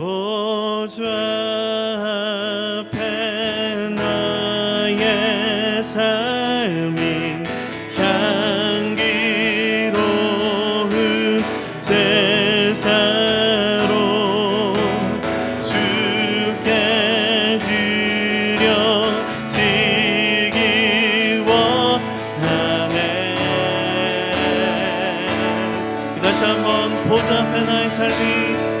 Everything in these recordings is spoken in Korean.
보좌 앞에 나의 삶이 향기로운 제사로 주께 드려지기 원하네. 다시 한번 보좌 앞에 나의 삶이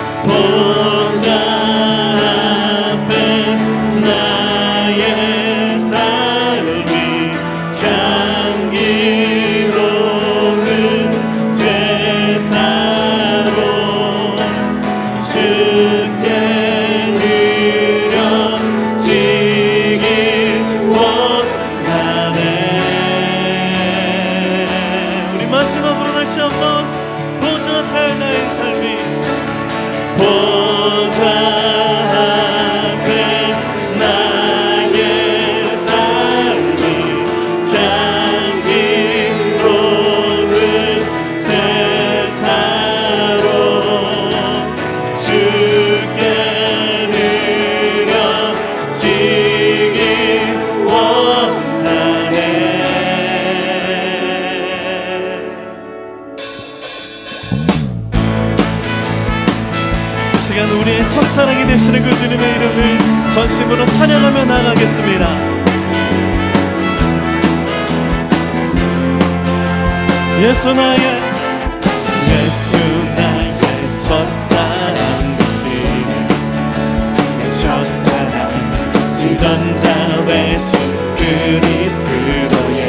Бога. 첫사랑이 되시는 그 주님의 이름을 전심으로 찬양하며 나가겠습니다. 예수 나의 예수 나의 첫사랑 되시는 내 첫사랑 신전자 되신 그리스도여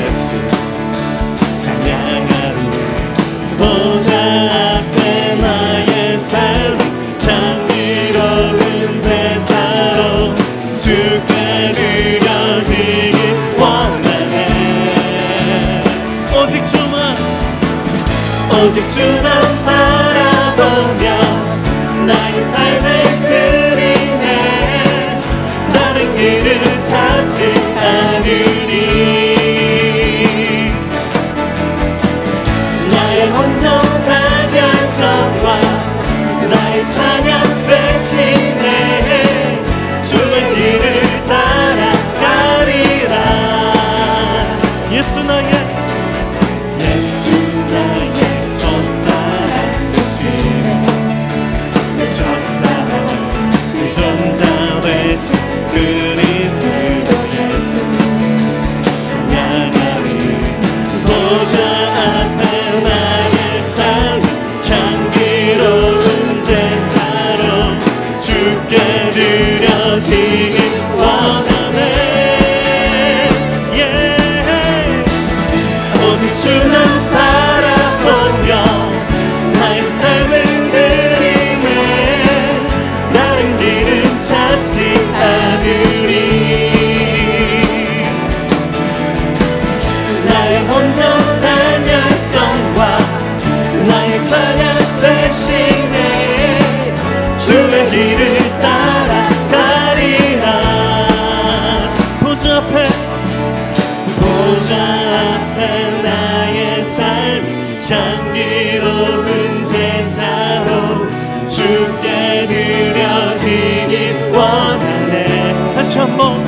한번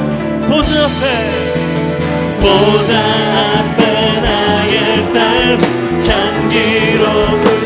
보좌 앞에 보좌 앞에 나의 삶 향기로운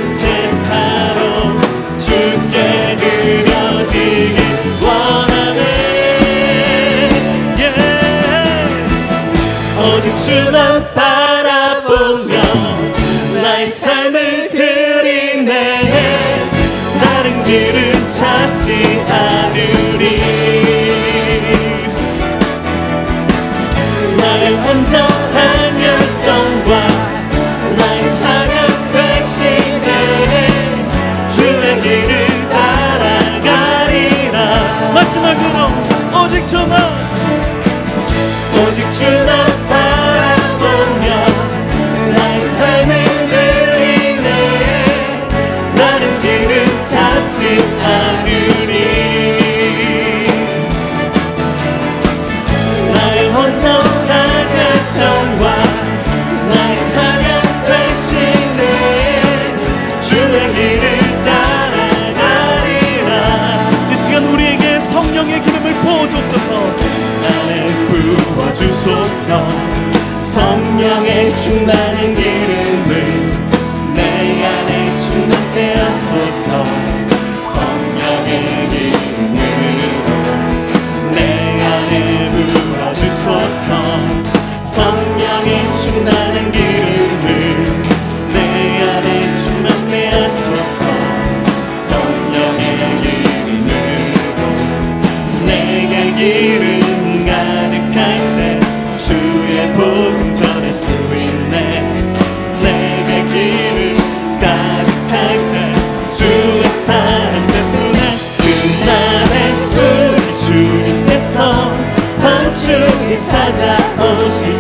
주님 찾아오시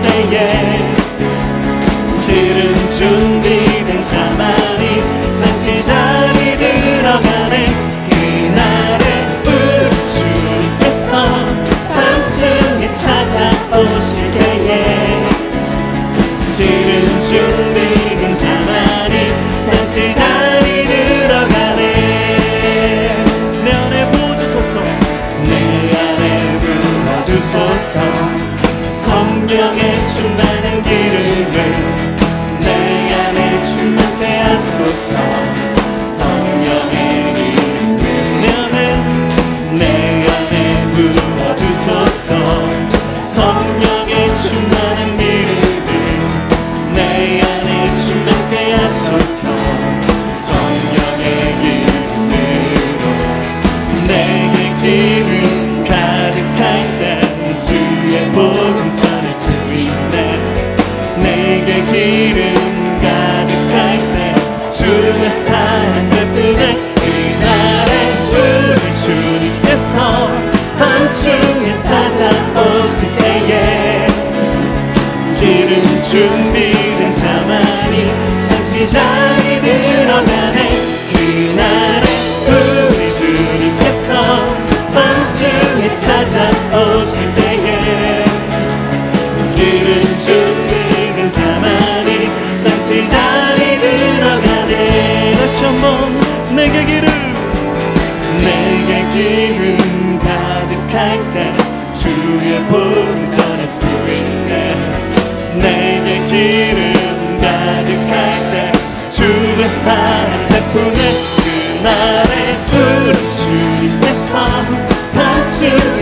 성령의 충만 사랑 덕분에 그날의 부름 주님께서 낮추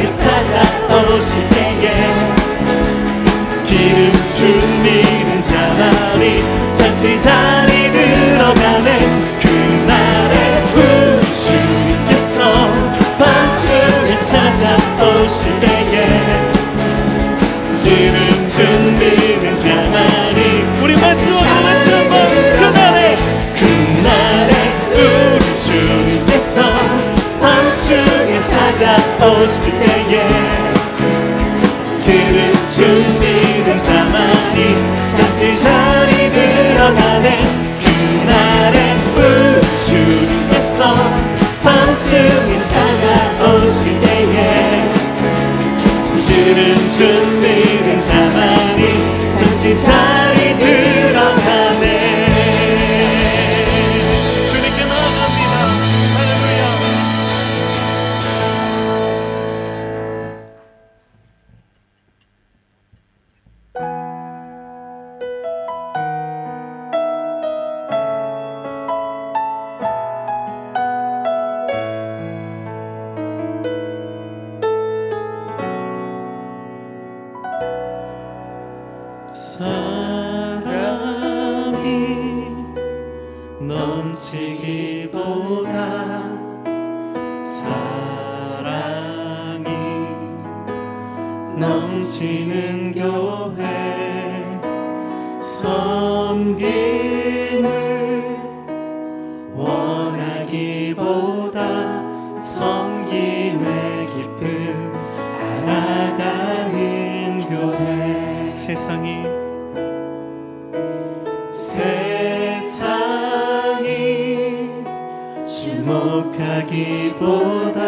주목하기보다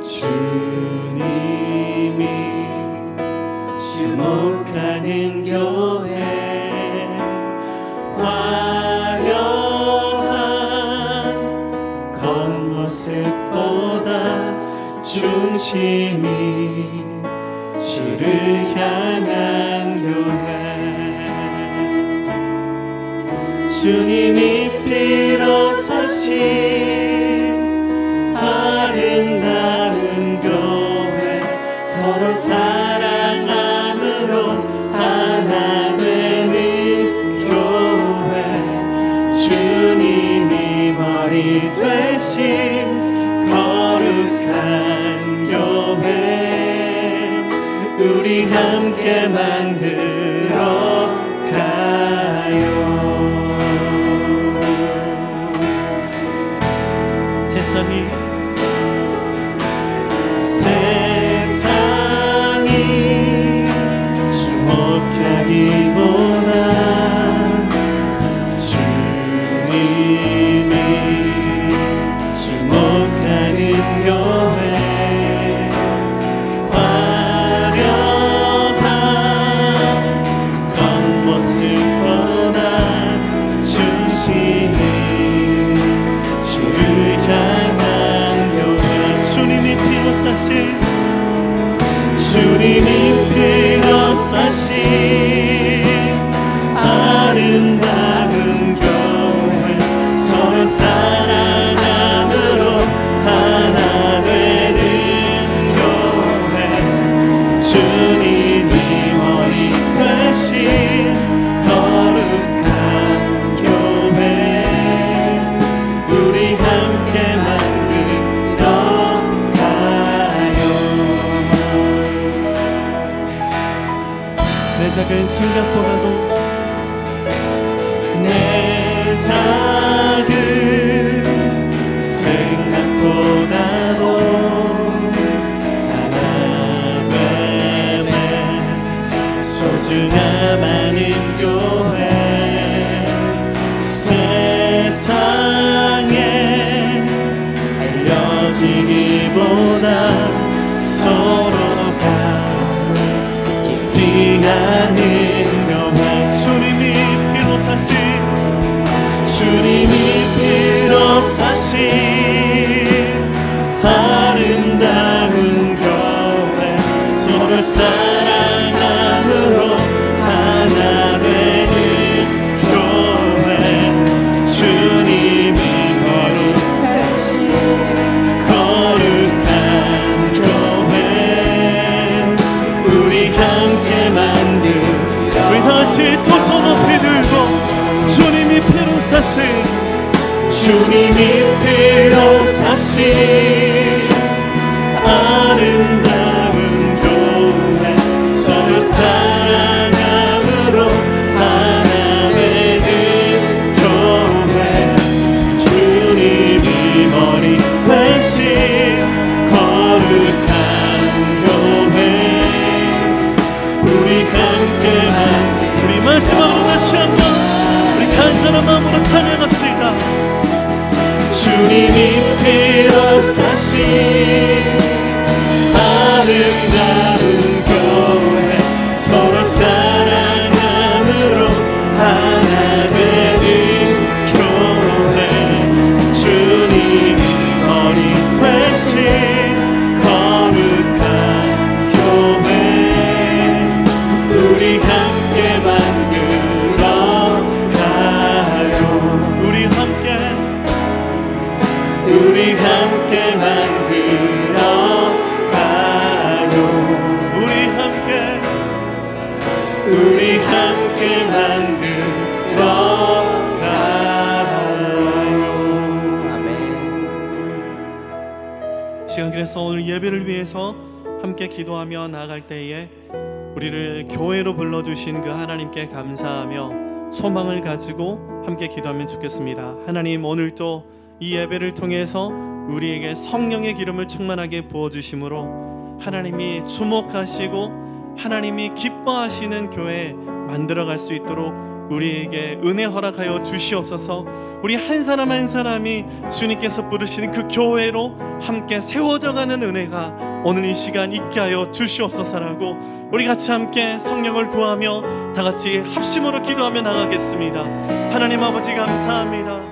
주님이 주목하는 교회 화려한 겉모습보다 중심이 주를 향한 교회. 주님이 필 함께 만들어 가 주 소 주님이 피로 사신 주 우리 함께 만들어 가요 우리 함께 우리 함께 만들어 가요 시간 그래서 오늘 예배를 위해서 함께 기도하며 나아갈 때에 우리를 교회로 불러주신 그 하나님께 감사하며 소망을 가지고 함께 기도하면 좋겠습니다. 하나님 오늘도 이 예배를 통해서 우리에게 성령의 기름을 충만하게 부어 주심으로 하나님이 주목하시고 하나님이 기뻐하시는 교회 만들어 갈 수 있도록 우리에게 은혜 허락하여 주시옵소서. 우리 한 사람 한 사람이 주님께서 부르시는 그 교회로 함께 세워져 가는 은혜가 오늘 이 시간 있게 하여 주시옵소서라고 우리 같이 함께 성령을 구하며 다 같이 합심으로 기도하며 나가겠습니다. 하나님 아버지 감사합니다.